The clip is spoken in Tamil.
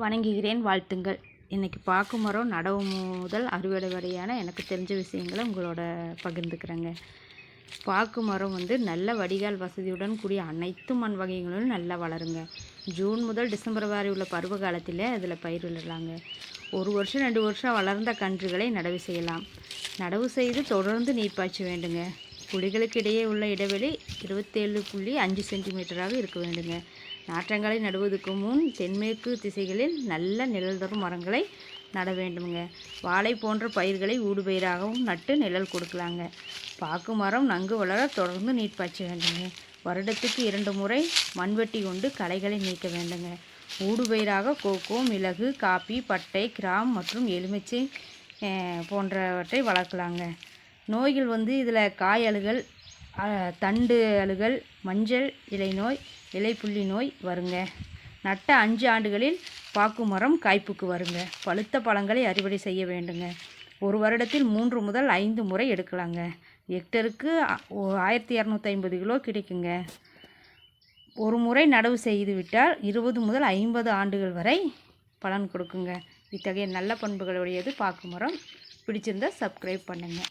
வணங்குகிறேன் வாழ்த்துங்கள். இன்றைக்கி பாக்கு மரம் நடவு முதல் அறுவடை வரையான எனக்கு தெரிஞ்ச விஷயங்களை உங்களோட பகிர்ந்துக்கிறேங்க. பாக்கு மரம் வந்து நல்ல வடிகால் வசதியுடன் கூடிய அனைத்து மண் வகைகளும் நல்லா வளருங்க. ஜூன் முதல் டிசம்பர் வரை உள்ள பருவ காலத்தில் அதில் பயிரிடலாங்க ஒரு வருஷம் ரெண்டு வருஷம் வளர்ந்த கன்றுகளை நடவு செய்யலாம். நடவு செய்து தொடர்ந்து நீர் பாய்ச்ச வேண்டுங்க. குழிகளுக்கு இடையே உள்ள இடைவெளி இருபத்தேழு புள்ளி அஞ்சு சென்டிமீட்டராக இருக்க வேண்டுங்க. நாற்றங்களை நடுவதற்கு முன் தென்மேற்கு திசைகளில் நல்ல நிழல் தரும் மரங்களை நட வேண்டுங்க வாழை போன்ற பயிர்களை ஊடுபயிராகவும் நட்டு நிழல் கொடுக்கலாங்க. பாக்கு மரம் நன்கு வளர தொடர்ந்து நீர் பாய்ச்ச வேண்டுங்க வருடத்துக்கு இரண்டு முறை மண்வெட்டி கொண்டு களைகளை நீக்க வேண்டுங்க. ஊடுபயிராக கோகோ மிளகு காப்பி பட்டை கிராம் மற்றும் எலுமிச்சை போன்றவற்றை வளர்க்கலாங்க. நோய்கள் வந்து இதில் காய் அழுகல் தண்டு அழுகல் மஞ்சள் இலை நோய் இலைப்புள்ளி நோய் வருங்க. நட்ட அஞ்சு ஆண்டுகளில் பாக்கு மரம் காய்ப்புக்கு வருங்க. பழுத்த பழங்களை அறுவடை செய்ய வேண்டுங்க. ஒரு வருடத்தில் மூன்று முதல் ஐந்து முறை எடுக்கலாங்க. ஹெக்டருக்கு ஆயிரத்தி இரநூத்தி ஐம்பது கிலோ கிடைக்குங்க. ஒரு முறை நடவு செய்து விட்டால் இருபது முதல் ஐம்பது ஆண்டுகள் வரை பலன் கொடுக்குங்க. இத்தகைய நல்ல பண்புகளுடையது பாக்கு மரம். பிடிச்சிருந்தா சப்ஸ்கிரைப் பண்ணுங்கள்